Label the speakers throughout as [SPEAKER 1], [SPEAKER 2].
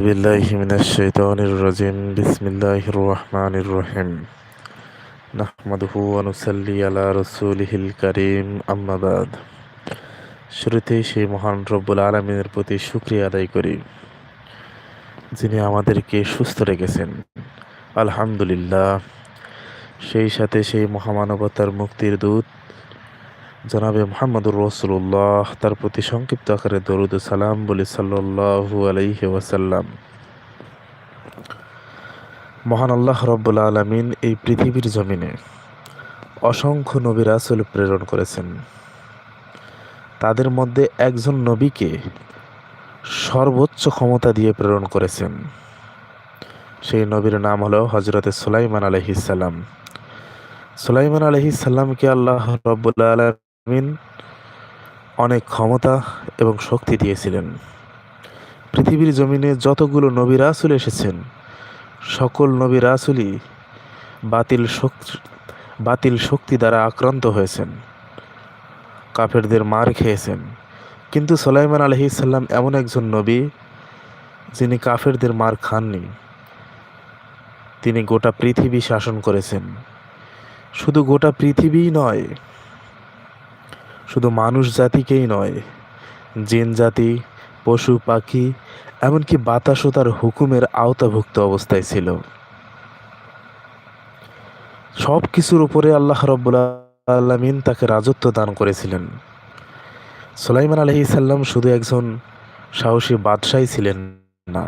[SPEAKER 1] بالله من الشيطان الرجيم بسم الله الرحمن الرحيم نحمده ونصلي على رسوله الكريم أما بعد শুরুতেই সেই মহান রব্বুল আলমিনের প্রতি শুক্রিয়া আদায় করি যিনি আমাদেরকে সুস্থ রেখেছেন আলহামদুলিল্লাহ সেই সাথে সেই মহামানবতার মুক্তির দূত জনাবে মোহাম্মদুর রসুল্লাহ তার প্রতি সংক্ষিপ্ত আকারে দরুদ সালাম বলি সাল্লু আলাইহি ওয়াসাল্লাম। মহান আল্লাহ রব্বুল আলমিন এই পৃথিবীর জমিনে অসংখ্য নবী রাসুল প্রেরণ করেছেন। তাদের মধ্যে একজন নবীকে সর্বোচ্চ ক্ষমতা দিয়ে প্রেরণ করেছেন। সেই নবীর নাম হলো হজরতে সুলাইমান আলহিসাল্লাম সুলাইমান আলহিসাল্লামকে আল্লাহ রব্বুল আলমিন অনেক ক্ষমতা এবং শক্তি দিয়েছিলেন। পৃথিবীর জমিনে যতগুলো নবী রাসুল এসেছেন, সকল নবী রাসুলই বাতিল শক্তি বাতিল শক্তি দ্বারা আক্রান্ত হয়েছেন। কাফেরদের মার খেয়েছেন। কিন্তু সোলাইমান আলহিসাল্লাম এমন একজন নবী যিনি কাফেরদের মার খাননি। তিনি গোটা পৃথিবী শাসন করেছেন। শুধু গোটা পৃথিবীই নয় শুধু মানুষ জাতিকেই নয়, জিন জাতি, পশু পাখি, এমনকি বাতাসও তার হুকুমের আওতাভুক্ত অবস্থায় ছিল। সব কিছুর উপরে আল্লাহ আল্লামিন তাকে রাজত্ব দান করেছিলেন। সুলাইমান আলহি সাল্লাম শুধু একজন সাহসী বাদশাহী ছিলেন না,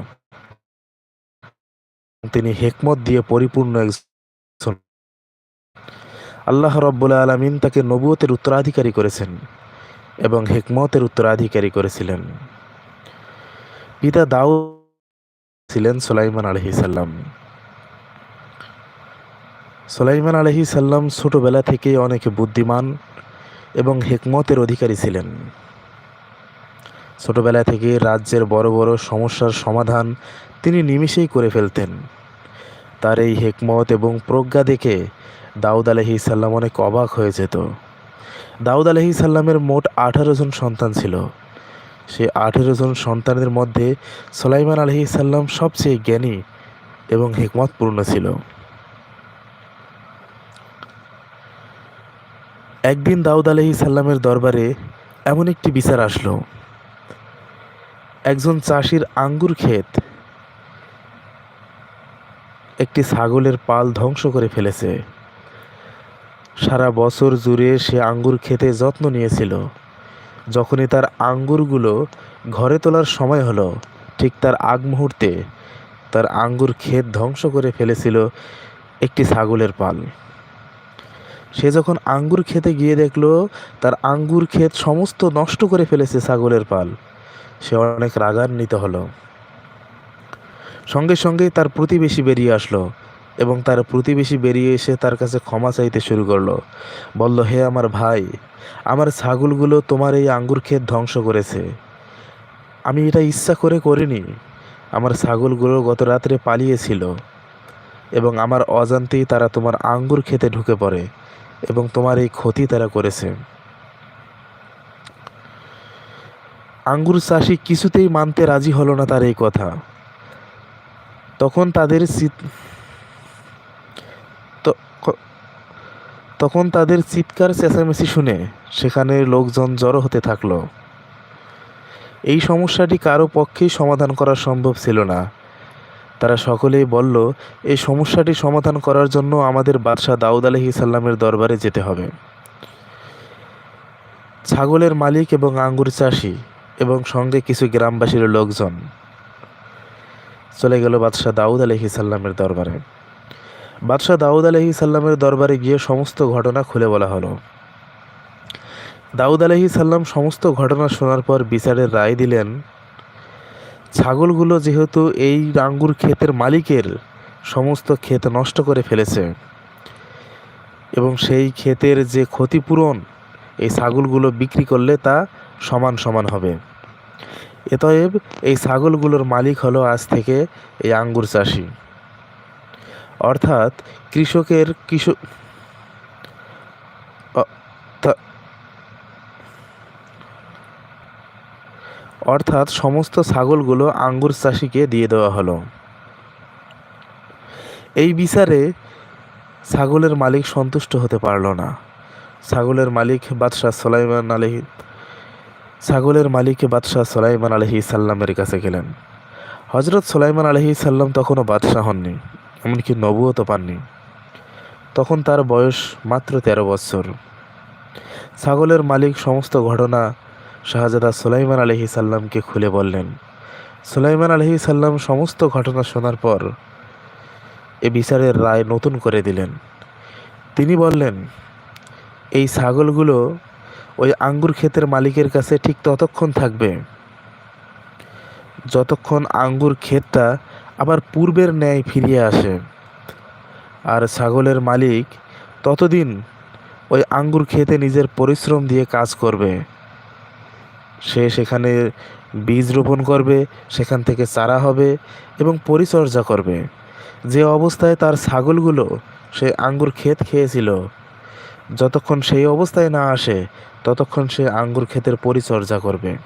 [SPEAKER 1] তিনি হেকমত দিয়ে পরিপূর্ণ একজন আল্লাহ রব্বুল আলমিন তাকে নবুয়তের উত্তরাধিকারী করেছেন এবং হেকমতের উত্তরাধিকারী করেছিলেন। পিতা দাউ ছিলেন সুলাইমান আলহি সাল্লাম সুলাইমান আলহি সাল্লাম ছোটবেলা থেকেই অনেক বুদ্ধিমান এবং হেকমতের অধিকারী ছিলেন। ছোটবেলা থেকে রাজ্যের বড় বড় সমস্যার সমাধান তিনি নিমিষেই করে ফেলতেন। তার এই হেকমত এবং প্রজ্ঞা দেখে দাউদ আলহি সাল্লাম অনেক অবাক হয়ে যেত। দাউদ আলহি সাল্লামের মোট আঠারো জন সন্তান ছিল। সে আঠেরো জন সন্তানের মধ্যে সোলাইমান আলহি সাল্লাম সবচেয়ে জ্ঞানী এবং হেকমতপূর্ণ ছিল। একদিন দাউদ আলহি সাল্লামের দরবারে এমন একটি বিচার আসলো। একজন চাষির আঙ্গুর ক্ষেত একটি ছাগলের পাল ধ্বংস করে ফেলেছে। সারা বছর জুড়ে সে আঙ্গুর খেতে যত্ন নিয়েছিল। যখনই তার আঙ্গুরগুলো ঘরে তোলার সময় হলো, ঠিক তার আগ মুহূর্তে তার আঙ্গুর ক্ষেত ধ্বংস করে ফেলেছিল একটি ছাগলের পাল। সে যখন আঙ্গুর খেতে গিয়ে দেখল, তার আঙ্গুর ক্ষেত সমস্ত নষ্ট করে ফেলেছে ছাগলের পাল। সে অনেক রাগান্বিত হলো। সঙ্গে সঙ্গেই তার প্রতিবেশী বেরিয়ে আসলো। এবং তার প্রতিবেশী বেরিয়ে এসে তার কাছে ক্ষমা চাইতে শুরু করল। বলল, হে আমার ভাই, আমার ছাগলগুলো তোমার এই আঙ্গুর ক্ষেত ধ্বংস করেছে। আমি এটা ইচ্ছা করে করিনি। আমার ছাগলগুলো গত রাত্রে পালিয়েছিল এবং আমার অজান্তেই তারা তোমার আঙ্গুর খেতে ঢুকে পড়ে এবং তোমার এই ক্ষতি তারা করেছে। আঙ্গুর চাষি কিছুতেই মানতে রাজি হলো না তার এই কথা। তখন তাদের তখন তাদের চিৎকার চেঁচামেচি শুনে সেখানে লোকজন জড়ো হতে থাকল। এই সমস্যাটি কারও পক্ষেই সমাধান করা সম্ভব ছিল না। তারা সকলেই বলল, এই সমস্যাটি সমাধান করার জন্য আমাদের বাদশাহ দাউদ আলহি সাল্লামের দরবারে যেতে হবে। ছাগলের মালিক এবং আঙ্গুর চাষি এবং সঙ্গে কিছু গ্রামবাসীর লোকজন চলে গেল বাদশাহ দাউদ আলহি সাল্লামের দরবারে। বাদশাহ দাউদ আলহি সাল্লামের দরবারে গিয়ে সমস্ত ঘটনা খুলে বলা হলো। দাউদ আলহি সাল্লাম সমস্ত ঘটনা শোনার পর বিচারের রায় দিলেন, ছাগলগুলো যেহেতু এই আঙ্গুর ক্ষেতের মালিকের সমস্ত ক্ষেত নষ্ট করে ফেলেছে এবং সেই ক্ষেতের যে ক্ষতিপূরণ এই ছাগলগুলো বিক্রি করলে তা সমান সমান হবে। এতএব এই ছাগলগুলোর মালিক হলো আজ থেকে এই আঙ্গুর চাষি। অর্থাৎ কৃষকের কৃষক অর্থাৎ সমস্ত ছাগলগুলো আঙ্গুর চাষিকে দিয়ে দেওয়া হলো। এই বিচারে ছাগলের মালিক সন্তুষ্ট হতে পারল না। ছাগলের মালিক বাদশাহ সোলাইমান আলহি ছাগলের মালিক বাদশাহ সোলাইমান আলহি সাল্লামের কাছে গেলেন। হজরত সোলাইমান আলহি সাল্লাম তখনও বাদশাহ হননি। এমনকি নবুয়ত পাননি। তখন তার বয়স মাত্র তেরো বছর। ছাগলের মালিক সমস্ত ঘটনা শাহজাদা সুলাইমান আলহি সাল্লামকে খুলে বললেন। সুলাইমান আলহি সাল্লাম সমস্ত ঘটনা শোনার পর এ বিচারের রায় নতুন করে দিলেন। তিনি বললেন, এই ছাগলগুলো ওই আঙ্গুর ক্ষেতের মালিকের কাছে ঠিক ততক্ষণ থাকবে। যতক্ষণ আঙ্গুর ক্ষেতটা আবার পূর্বের ন্যায় ফিরিয়ে আসে। আর ছাগলের মালিক ততদিন ওই আঙ্গুর খেতে নিজের পরিশ্রম দিয়ে কাজ করবে। সে সেখানে বীজ রোপণ করবে, সেখান থেকে চারা হবে এবং পরিচর্যা করবে। যে অবস্থায় তার ছাগলগুলো সে আঙ্গুর ক্ষেত খেয়েছিল, যতক্ষণ সেই অবস্থায় না আসে, ততক্ষণ সে আঙ্গুর ক্ষেতের পরিচর্যা করবে।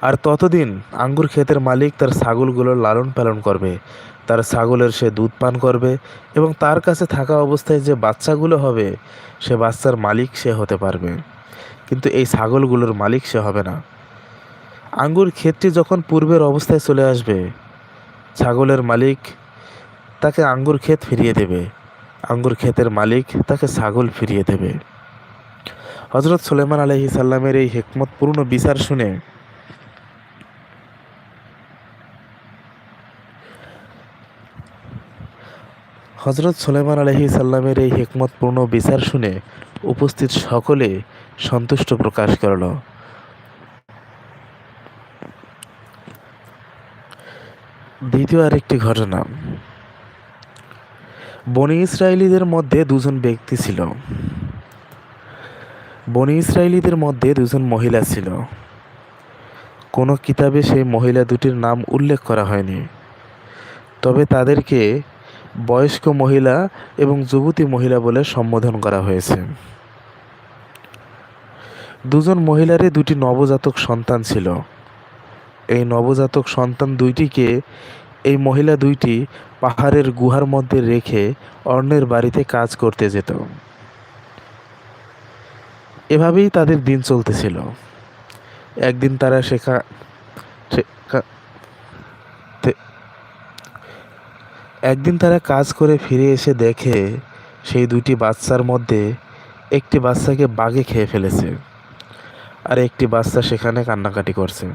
[SPEAKER 1] আর ততদিন আঙ্গুর ক্ষেতের মালিক তার ছাগলগুলোর লালন পালন করবে। তার ছাগলের সে দুধ পান করবে এবং তার কাছে থাকা অবস্থায় যে বাচ্চাগুলো হবে, সে বাচ্চার মালিক সে হতে পারবে। কিন্তু এই ছাগলগুলোর মালিক সে হবে না। আঙ্গুর ক্ষেতটি যখন পূর্বের অবস্থায় চলে আসবে, ছাগলের মালিক তাকে আঙ্গুর ক্ষেত ফিরিয়ে দেবে। আঙ্গুর ক্ষেতের মালিক তাকে ছাগল ফিরিয়ে দেবে। হজরত সুলেমান আলহি সাল্লামের এই হেকমতপূর্ণ বিচার শুনে হজরত সুলেমান আলহি সাল্লামের এই হেকমতপূর্ণ বিচার শুনে উপস্থিত সকলে সন্তুষ্ট প্রকাশ করল। দ্বিতীয় আরেকটি ঘটনা। বনি ইসরায়েলিদের মধ্যে দুজন ব্যক্তি ছিল। বনি ইসরায়েলিদের মধ্যে দুজন মহিলা ছিল। কোনো কিতাবে সেই মহিলা দুটির নাম উল্লেখ করা হয়নি। তবে তাদেরকে বয়স্ক মহিলা এবং যুবতী মহিলা বলে সম্বোধন করা হয়েছে। দুজন মহিলারই দুটি নবজাতক সন্তান ছিল। এই নবজাতক সন্তান দুইটিকে এই মহিলা দুইটি পাহাড়ের গুহার মধ্যে রেখে অন্যের বাড়িতে কাজ করতে যেত। এভাবেই তাদের দিন চলতেছিল। একদিন তারা শেখা একদিন তারা কাজ করে ফিরে এসে দেখে সেই দুটি বাচ্চার মধ্যে একটি বাচ্চাকে বাঘে খেয়ে ফেলেছে আর একটি বাচ্চা সেখানে কান্নাকাটি করছে।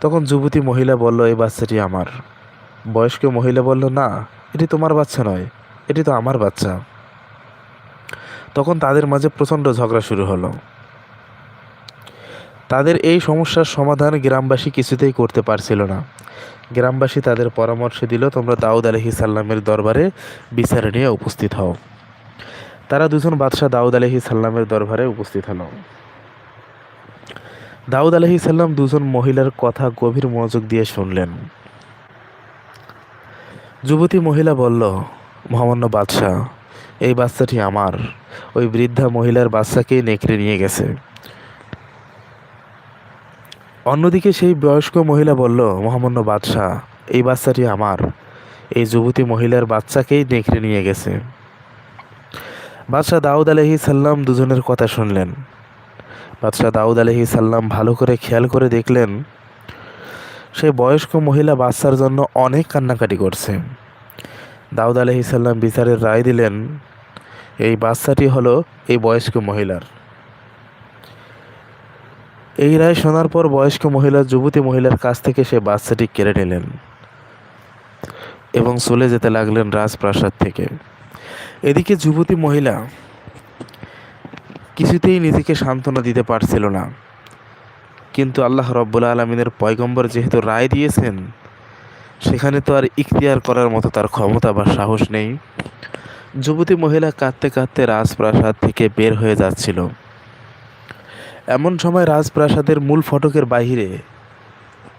[SPEAKER 1] তখন যুবতী মহিলা বলল, এই বাচ্চাটি আমার। বয়স্ক মহিলা বলল, না, এটি তোমার বাচ্চা নয়, এটি তো আমার বাচ্চা। তখন তাদের মাঝে প্রচণ্ড ঝগড়া শুরু হলো। তাদের এই সমস্যার সমাধান গ্রামবাসী কিছুতেই করতে পারছিল না। গ্রামবাসী তাদের পরামর্শ দিল, তোমরা দাউদ আলহি সাল্লামের দরবারে বিচারে নিয়ে উপস্থিত হও। তারা দুজন বাদশাহ দাউদ আলহি সাল্লামের দরবারে উপস্থিত হলো। দাউদ আলহি সাল্লাম দুজন মহিলার কথা গভীর মনোযোগ দিয়ে শুনলেন। যুবতী মহিলা বলল, মহামান্য বাদশাহ, এই বাচ্চাটি আমার। ওই বৃদ্ধা মহিলার বাচ্চাকেই নেকড়ে নিয়ে গেছে। অন্যদিকে সেই বয়স্ক মহিলা বলল, মহামান্য বাদশাহ, এই বাচ্চাটি আমার। এই যুবতী মহিলার বাচ্চাকেই নেকড়ে নিয়ে গেছে। বাদশাহ দাউদ আলহি সাল্লাম দুজনের কথা শুনলেন। বাদশাহ দাউদ আলহি সাল্লাম ভালো করে খেয়াল করে দেখলেন সেই বয়স্ক মহিলা বাচ্চার জন্য অনেক কান্নাকাটি করছে। দাউদ আলহি সাল্লাম বিচারের রায় দিলেন, এই বাচ্চাটি হলো এই বয়স্ক মহিলার। এই রায় শোনার পর বয়স্ক মহিলা, যুবতী মহিলার কাছ থেকে সে বাচ্চাটি কেড়ে নিলেন এবং চলে যেতে লাগলেন রাজপ্রাসাদ থেকে। এদিকে যুবতী মহিলা কিছুতেই নিজেকে সান্ত্বনা দিতে পারছিল না। কিন্তু আল্লাহ রব্বুল আলমিনের পয়গম্বর যেহেতু রায় দিয়েছেন, সেখানে তো আর ইখতিয়ার করার মতো তার ক্ষমতা বা সাহস নেই। যুবতী মহিলা কাঁদতে কাঁদতে রাজপ্রাসাদ থেকে বের হয়ে যাচ্ছিল। এমন সময় রাজপ্রাসাদের মূল ফটকের বাহিরে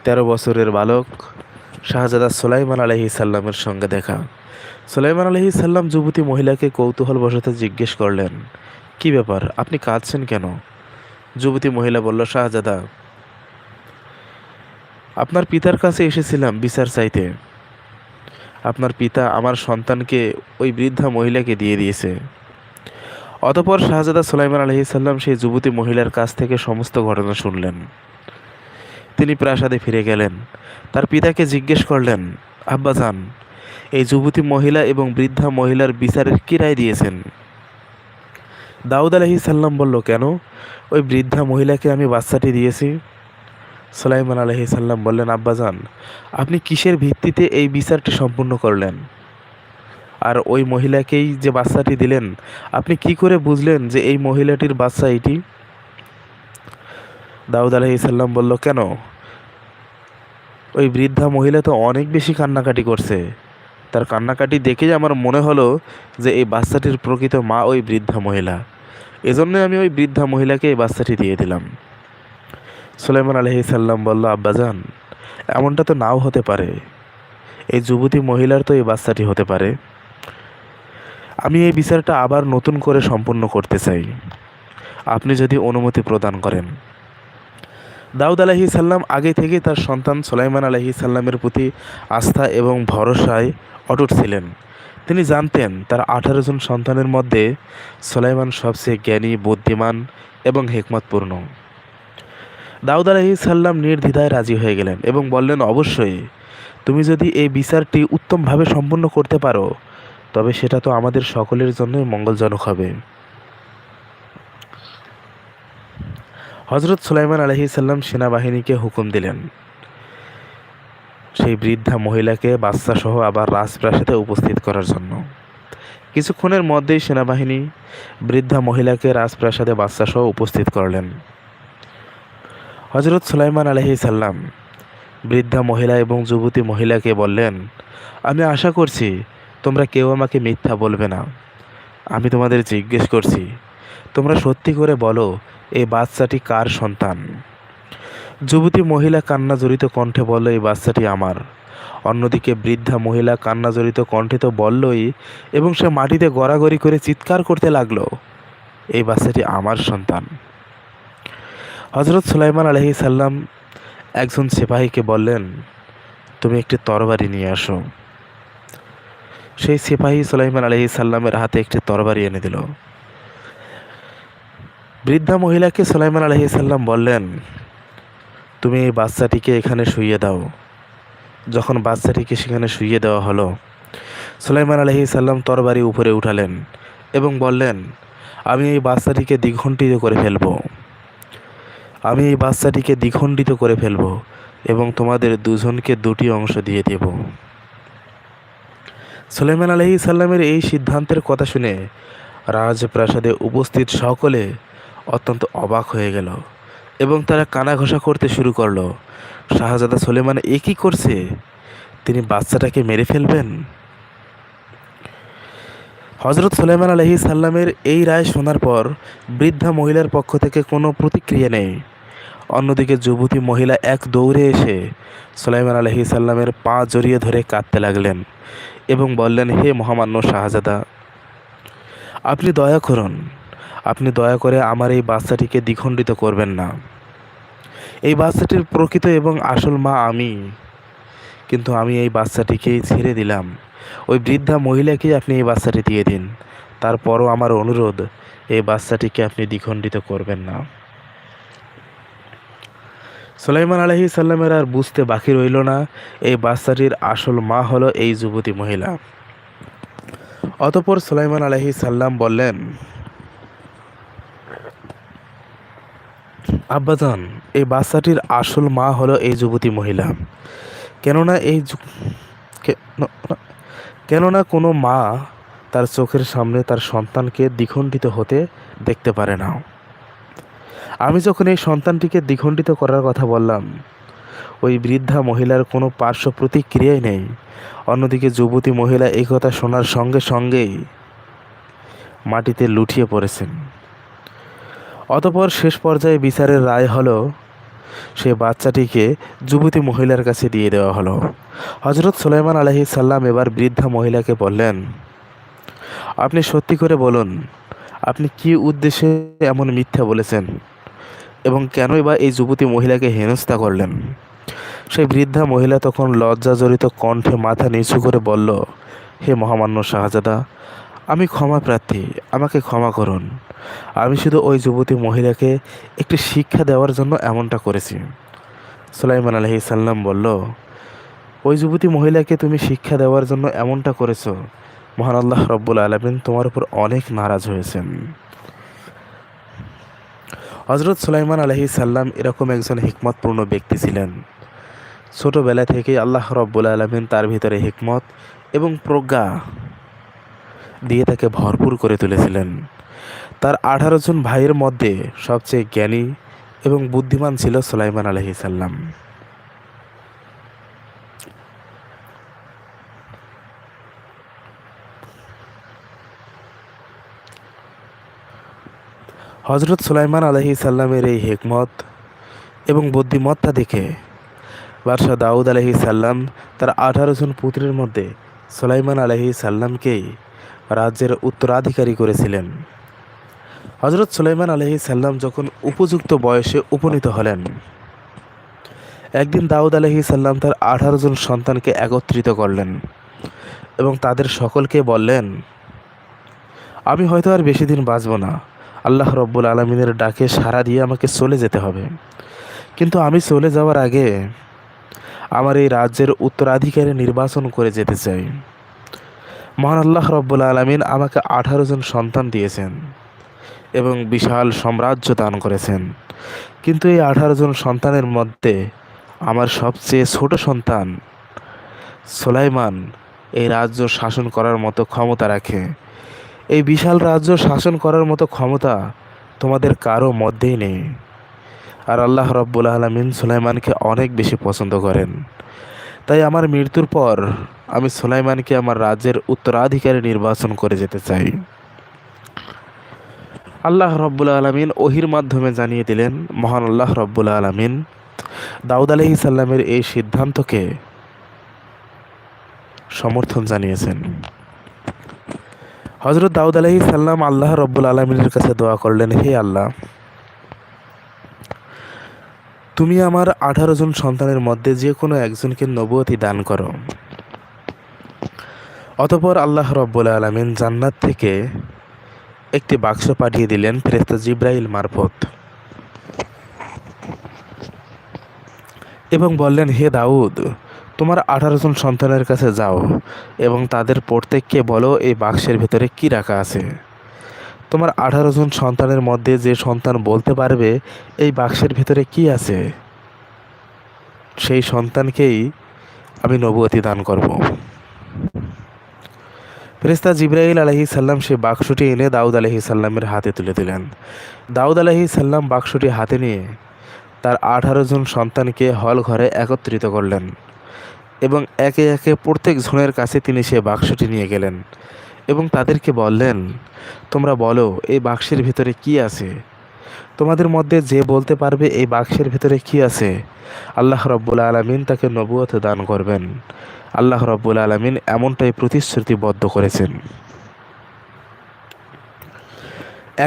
[SPEAKER 1] তেরো বছরের বালক শাহজাদা সোলাইমান আলহি সাল্লামের সঙ্গে দেখা। সোলাইমান আলহি সাল্লাম যুবতী মহিলাকে কৌতূহল বসতে জিজ্ঞেস করলেন, কি ব্যাপার? আপনি কাঁদছেন কেন? যুবতী মহিলা বলল, শাহজাদা, আপনার পিতার কাছে এসেছিলাম বিচার চাইতে। আপনার পিতা আমার সন্তানকে ওই বৃদ্ধা মহিলাকে দিয়ে দিয়েছে। অতপর শাহজাদা সুলাইমান আলহিসাল্লাম সেই যুবতী মহিলার কাছ থেকে সমস্ত ঘটনা শুনলেন। তিনি প্রাসাদে ফিরে গেলেন। তার পিতাকে জিজ্ঞেস করলেন আব্বাজান এই যুবতী মহিলা এবং বৃদ্ধা মহিলার বিচারের কী রায় দিয়েছেন? দাউদ আলহি সাল্লাম বলল, কেন? ওই বৃদ্ধা মহিলাকে আমি বাচ্চাটি দিয়েছি। সুলাইমান আলহি সাল্লাম বললেন আব্বাজান আপনি কিসের ভিত্তিতে এই বিচারটি সম্পূর্ণ করলেন? আর ওই মহিলাকেই যে বাচ্চাটি দিলেন, আপনি কি করে বুঝলেন যে এই মহিলাটির বাচ্চা এটি? দাউদ আলহি সাল্লাম বলল, কেন? ওই বৃদ্ধা মহিলা তো অনেক বেশি কান্নাকাটি করছে। তার কান্নাকাটি দেখেই আমার মনে হলো যে এই বাচ্চাটির প্রকৃত মা ওই বৃদ্ধা মহিলা। এজন্যই আমি ওই বৃদ্ধা মহিলাকে এই বাচ্চাটি দিয়ে দিলাম। সুলাইমান আলহি সাল্লাম বলল আব্বাজান এমনটা তো নাও হতে পারে। এই যুবতী মহিলার তো এই বাচ্চাটি হতে পারে। আমি এই বিচারটা আবার নতুন করে সম্পূর্ণ করতে চাই। আপনি যদি অনুমতি প্রদান করেন। দাউদ আলহি সাল্লাম আগে থেকে তার সন্তান সুলাইমান আলহি সাল্লামের প্রতি আস্থা এবং ভরসায় অটুট ছিলেন। তিনি জানতেন তার আঠারো জন সন্তানের মধ্যে সুলাইমান সবচেয়ে জ্ঞানী, বুদ্ধিমান এবং হেকমতপূর্ণ। দাউদ আলহি সাল্লাম নির্দ্বিধায় রাজি হয়ে গেলেন এবং বললেন, অবশ্যই। তুমি যদি এই বিচারটি উত্তমভাবে সম্পন্ন করতে পারো তবে সেটা তো আমাদের সকলের জন্যই মঙ্গলজনক হবে। হজরত সুলাইমান আলহি সাল্লাম সেনাবাহিনীকে হুকুম দিলেন। সেই বৃদ্ধা মহিলাকে বাচ্চা সহ আবার রাজপ্রাসাদে উপস্থিত করার জন্য। কিছুক্ষণের মধ্যেই সেনাবাহিনী বৃদ্ধা মহিলাকে রাজপ্রাসাদে বাচ্চা সহ উপস্থিত করলেন। হজরত সুলাইমান আলহি সাল্লাম বৃদ্ধা মহিলা এবং যুবতী মহিলাকে বললেন, আমি আশা করছি তোমরা কেউ আমাকে মিথ্যা বলবে না। আমি তোমাদের জিজ্ঞেস করছি, তোমরা সত্যি করে বলো এই বাচ্চাটি কার সন্তান? যুবতী মহিলা কান্না জড়িত কণ্ঠে বলল, এই বাচ্চাটি আমার। অন্যদিকে বৃদ্ধা মহিলা কান্না জড়িত কণ্ঠে তো বললই, এবং সে মাটিতে গড়াগড়ি করে চিৎকার করতে লাগল, এই বাচ্চাটি আমার সন্তান। হজরত সুলাইমান আলহি সাল্লাম একজন সিপাহীকে বললেন, তুমি একটি তরবারি নিয়ে আসো। সেই সিপাহী সুলাইমান আলহি সাল্লামের হাতে একটি তরবারি এনে দিল। বৃদ্ধা মহিলাকে সুলাইমান আলহি সাল্লাম বললেন, তুমি এই বাচ্চাটিকে এখানে শুইয়ে দাও। যখন বাচ্চাটিকে সেখানে শুইয়ে দেওয়া হলো, সুলাইমান আলহি সাল্লাম তরবারি উপরে উঠালেন এবং বললেন, আমি এই বাচ্চাটিকে দ্বিখণ্ডিত করে ফেলব। আমি এই বাচ্চাটিকে দ্বিখণ্ডিত করে ফেলব এবং তোমাদের দুজনকে দুটি অংশ দিয়ে দেব। সুলাইমান আলহি সাল্লামের এই সিদ্ধান্তের কথা শুনে রাজপ্রাসাদে উপস্থিত সকলে অত্যন্ত অবাক হয়ে গেল এবং তারা কানা ঘষা করতে শুরু করল, শাহজাদা সুলেমান এ কী করছে? তিনি বাচ্চাটাকে মেরে ফেলবেন? হজরত সুলেমান আলহি সাল্লামের এই রায় শোনার পর বৃদ্ধা মহিলার পক্ষ থেকে কোনো প্রতিক্রিয়া নেই। অন্যদিকে যুবতী মহিলা এক দৌড়ে এসে সুলাইমান আলহি সাল্লামের পা জড়িয়ে ধরে কাঁদতে লাগলেন। এবং বললেন, হে মহামান্য শাহজাদা, আপনি দয়া করুন। আপনি দয়া করে আমার এই বাচ্চাটিকে দ্বিখণ্ডিত করবেন না। এই বাচ্চাটির প্রকৃত এবং আসল মা আমি। কিন্তু আমি এই বাচ্চাটিকেই ছেড়ে দিলাম। ওই বৃদ্ধা মহিলাকেই আপনি এই বাচ্চাটি দিয়ে দিন। তারপরও আমার অনুরোধ, এই বাচ্চাটিকে আপনি দ্বিখণ্ডিত করবেন না। সুলাইমান আলহি সাল্লামের আর বুঝতে বাকি রইল না। এই বাচ্চাটির আসল মা হলো এই যুবতী মহিলা। অতপর সুলাইমান আলহি সাল্লাম বললেন, আব্বাজান, এই বাচ্চাটির আসল মা হলো এই যুবতী মহিলা। কেননা এই কেননা কোনো মা তার চোখের সামনে তার সন্তানকে দ্বিখণ্ডিত হতে দেখতে পারে না। আমি যখন এই সন্তানটিকে দ্বিখণ্ডিত করার কথা বললাম, ওই বৃদ্ধা মহিলার কোনো পার্শ্ব প্রতিক্রিয়াই নেই। অন্যদিকে যুবতী মহিলা এই কথা শোনার সঙ্গে সঙ্গেই মাটিতে লুটিয়ে পড়েছেন। অতপর শেষ পর্যায়ে বিচারের রায় হলো, সে বাচ্চাটিকে যুবতী মহিলার কাছে দিয়ে দেওয়া হলো। হজরত সুলাইমান আলহি সাল্লাম এবার বৃদ্ধা মহিলাকে বললেন, আপনি সত্যি করে বলুন, আপনি কি উদ্দেশ্যে এমন মিথ্যা বলেছেন? এবং কেনই বা এই যুবতী মহিলাকে হেনস্থা করলেন? সেই বৃদ্ধা মহিলা তখন লজ্জাজড়িত কণ্ঠে মাথা নিচু করে বলল, হে মহামান্য শাহজাদা, আমি ক্ষমা প্রার্থী, আমাকে ক্ষমা করুন। আমি শুধু ওই যুবতী মহিলাকে একটি শিক্ষা দেওয়ার জন্য এমনটা করেছি। সুলাইমান আলহি সাল্লাম বলল, ওই যুবতী মহিলাকে তুমি শিক্ষা দেওয়ার জন্য এমনটা করেছ। মহান আল্লাহ রব্বুল আলমিন তোমার উপর অনেক নারাজ হয়েছেন। হজরত সুলাইমান আলহি সাল্লাম এরকম একজন হিকমতপূর্ণ ব্যক্তি ছিলেন। ছোটোবেলা থেকেই আল্লাহ রব্বুল আলমিন তার ভিতরে হিকমত এবং প্রজ্ঞা দিয়ে তাকে ভরপুর করে তুলেছিলেন। তার আঠারো জন ভাইয়ের মধ্যে সবচেয়ে জ্ঞানী এবং বুদ্ধিমান ছিল সুলাইমান আলহি সাল্লাম হজরত সুলাইমান আলহি সাল্লামের এই হেকমত এবং বুদ্ধিমত্তা দেখে বাদশাহ দাউদ আলহি সাল্লাম তার আঠারো জন পুত্রের মধ্যে সুলাইমান আলহি সাল্লামকেই রাজ্যের উত্তরাধিকারী করেছিলেন। হজরত সুলাইমান আলহি সাল্লাম যখন উপযুক্ত বয়সে উপনীত হলেন, একদিন দাউদ আলহি সাল্লাম তার আঠারো জন সন্তানকে একত্রিত করলেন এবং তাদের সকলকে বললেন, আমি হয়তো আর বেশি দিন বাঁচব না। আল্লাহ রব্বুল আলমিনের ডাকে সাড়া দিয়ে আমাকে চলে যেতে হবে। কিন্তু আমি চলে যাওয়ার আগে আমার এই রাজ্যের উত্তরাধিকারী নির্বাচন করে যেতে চাই। মহান আল্লাহ রব্বুল আলমিন আমাকে আঠারো জন সন্তান দিয়েছেন এবং বিশাল সাম্রাজ্য দান করেছেন। কিন্তু এই আঠারো জন সন্তানের মধ্যে আমার সবচেয়ে ছোট সন্তান সোলাইমান এই রাজ্য শাসন করার মতো ক্ষমতা রাখে। এই বিশাল রাজ্য শাসন করার মতো ক্ষমতা তোমাদের কারও মধ্যেই নেই। আর আল্লাহ রব্বুল আলমিন সুলাইমানকে অনেক বেশি পছন্দ করেন। তাই আমার মৃত্যুর পর আমি সুলাইমানকে আমার রাজ্যের উত্তরাধিকারী নির্বাচন করে যেতে চাই। আল্লাহ রব্বুল আলমিন ওহির মাধ্যমে জানিয়ে দিলেন, মহান আল্লাহ রব্বুল আলমিন দাউদ আলহি সাল্লামের এই সিদ্ধান্তকে সমর্থন জানিয়েছেন। হজরত দাউদ আলহি সাল্লাম আল্লাহ রব্বুল আলমিনের কাছে দোয়া করলেন, হে আল্লাহ, তুমি আমার আঠারো জন সন্তানের মধ্যে যে কোনো একজনকে নবতি দান করো। অতপর আল্লাহ রব্বুল আলমিন জান্নাত থেকে একটি বাক্স পাঠিয়ে দিলেন ফেরেস্তা জিব্রাইল মারফত। এবং বললেন, হে দাউদ তোমার আঠারো জন সন্তানের কাছে যাও এবং তাদের প্রত্যেককে বলো, এই বাক্সের ভেতরে কি রাখা আছে? তোমার আঠারো জন সন্তানের মধ্যে যে সন্তান বলতে পারবে, এই বাক্সের ভেতরে কি আছে? সেই সন্তানকেই আমি নবুয়তি দান করব। ফেরেস্তা জিব্রাহিল আলহি সাল্লাম সে বাক্সটি এনে দাউদ আলহি সাল্লামের হাতে তুলে দিলেন। দাউদ আলহি সাল্লাম বাক্সটি হাতে নিয়ে তার আঠারো জন সন্তানকে হল ঘরে একত্রিত করলেন। এবং একে একে প্রত্যেক জনের কাছে তিনি সে বাক্সটি নিয়ে গেলেন এবং তাদেরকে বললেন, তোমরা বলো, এই বাক্সের ভিতরে কি আছে? তোমাদের মধ্যে যে বলতে পারবে এই বাক্সের ভিতরে কি আছে? আল্লাহ রব্বুল আলমিন তাকে নবুয়ত দান করবেন। আল্লাহ রব্বুল আলমিন এমনটাই প্রতিশ্রুতিবদ্ধ করেছেন।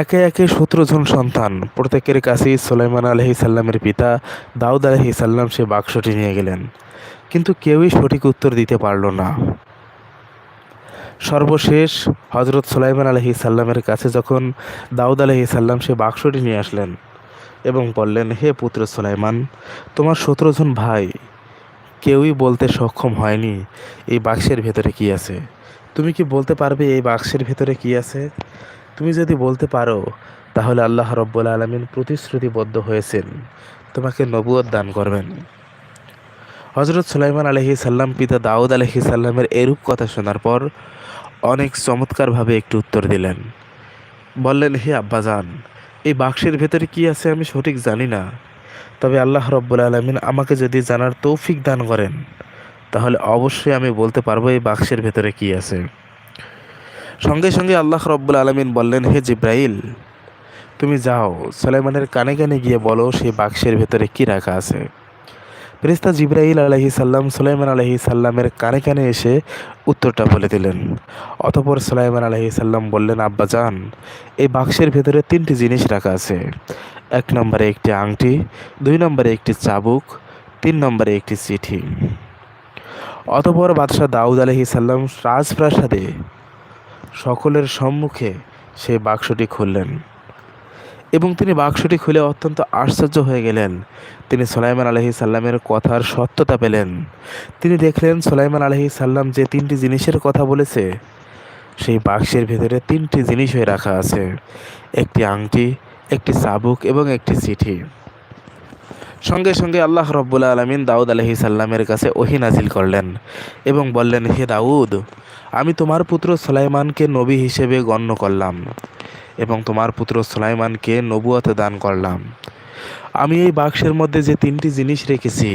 [SPEAKER 1] একে একে সতেরো জন সন্তান, প্রত্যেকের কাছেই সোলাইমান আলহি সাল্লামের পিতা দাউদ আলহি সাল্লাম সে বাক্সটি নিয়ে গেলেন। কিন্তু কেউই সঠিক উত্তর দিতে পারল না। সর্বশেষ হজরত সুলাইমান আলহি সাল্লামের কাছে যখন দাউদ আলহি সাল্লাম সে বাক্সটি নিয়ে আসলেন এবং বললেন, হে পুত্র সুলাইমান, তোমার সতেরো জন ভাই, কেউই বলতে সক্ষম হয়নি। এই বাক্সের ভেতরে কি আছে? তুমি কি বলতে পারবে এই বাক্সের ভেতরে কি আছে? তুমি যদি বলতে পারো, তাহলে আল্লাহ রব্বুল আলমিন প্রতিশ্রুতিবদ্ধ হয়েছেন। তোমাকে নবুয়ত দান করবেন। হজরত সুলাইমান আলহি সাল্লাম, পিতা দাউদ আলহি সাল্লামের এরূপ কথা শোনার পর অনেক চমৎকারভাবে একটু উত্তর দিলেন। বললেন, হে আব্বাজান, এই বাক্সের ভেতরে কি আছে আমি সঠিক জানি না। তবে আল্লাহ রব্বুল আলমিন আমাকে যদি জানার তৌফিক দান করেন, তাহলে অবশ্যই আমি বলতে পারব এই বাক্সের ভেতরে কি আছে। সঙ্গে সঙ্গে আল্লাহ রব্বুল আলমিন বললেন, হে জিব্রাইল, তুমি যাও, সুলাইমানের কানে কানে গিয়ে বলো সেই বাক্সের ভেতরে কি রাখা আছে? ফেরিস্তা জিব্রাহিল আলহি সাল্লাম সুলাইমান আলহি সাল্লামের কানে কানে এসে উত্তরটা বলে দিলেন। অতপর সুলাইমান আলহি সাল্লাম বললেন, আব্বা যান এই বাক্সের ভেতরে তিনটি জিনিস রাখা আছে। এক নম্বরে একটি আংটি, দুই নম্বরে একটি চাবুক, তিন নম্বরে একটি চিঠি। অতপর বাদশাহ দাউদ আলহি সাল্লাম রাজপ্রাসাদে সকলের সম্মুখে সেই বাক্সটি খুললেন। এবং তিনি বাক্সটি খুলে অত্যন্ত আশ্চর্য হয়ে গেলেন। তিনি সোলাইমান আলহি সাল্লামের কথার সত্যতা পেলেন। তিনি দেখলেন সোলাইমান আলহি সাল্লাম যে তিনটি জিনিসের কথা বলেছে, সেই বাক্সের ভেতরে তিনটি জিনিস হয়ে রাখা আছে, একটি আংটি, একটি চাবুক এবং একটি চিঠি। সঙ্গে সঙ্গে আল্লাহ রব্বুল আলমিন দাউদ আলহি সাল্লামের কাছে ওহি নাজিল করলেন এবং বললেন, হে দাউদ, আমি তোমার পুত্র সোলাইমানকে নবী হিসেবে গণ্য করলাম। এবং তোমার পুত্র সোলাইমানকে নবুয়াতে দান করলাম। আমি এই বাক্সের মধ্যে যে তিনটি জিনিস রেখেছি,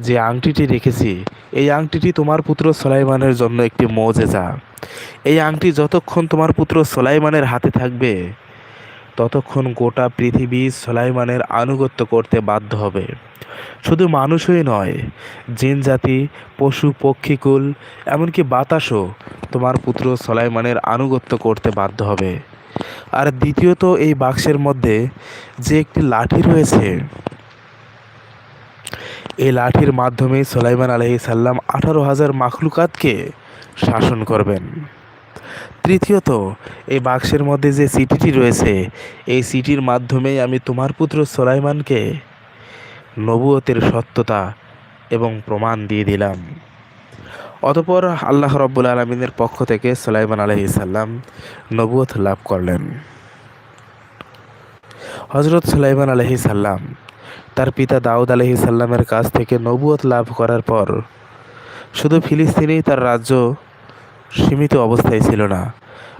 [SPEAKER 1] যে আংটিটি রেখেছি, এই আংটিটি তোমার পুত্র সোলাইমানের জন্য একটি মৌজেজা। এই আংটি যতক্ষণ তোমার পুত্র সোলাইমানের হাতে থাকবে ততক্ষণ গোটা পৃথিবী সোলাইমানের আনুগত্য করতে বাধ্য হবে। শুধু মানুষই নয়, জিন জাতি, পশু, পক্ষীকুল, এমনকি বাতাসও তোমার পুত্র সোলাইমানের আনুগত্য করতে বাধ্য হবে। আর দ্বিতীয়ত এই বাক্সের মধ্যে যে একটি লাঠি রয়েছে, এই লাঠির মাধ্যমে সোলাইমান আলহি সাল্লাম আঠারো হাজার মাখলুকাতকে শাসন করবেন। তৃতীয়ত, এই বাক্সের মধ্যে যে সিটিটি রয়েছে, এই সিটির মাধ্যমেই আমি তোমার পুত্র সোলাইমানকে নবুয়তের সত্যতা এবং প্রমাণ দিয়ে দিলাম। অতপর আল্লাহ রব্বুল আলমিনের পক্ষ থেকে সোলাইমান আলহি সাল্লাম নবুয়ত লাভ করলেন। হজরত সুলাইমান আলহি সাল্লাম তার পিতা দাউদ আলহি সাল্লামের কাছ থেকে নবুয়ত লাভ করার পর শুধু ফিলিস্তিনেই তার রাজ্য সীমিত অবস্থায় ছিল না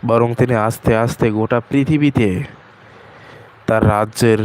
[SPEAKER 1] বরং তিনি আস্তে আস্তে গোটা পৃথিবীতে তার রাজ্যের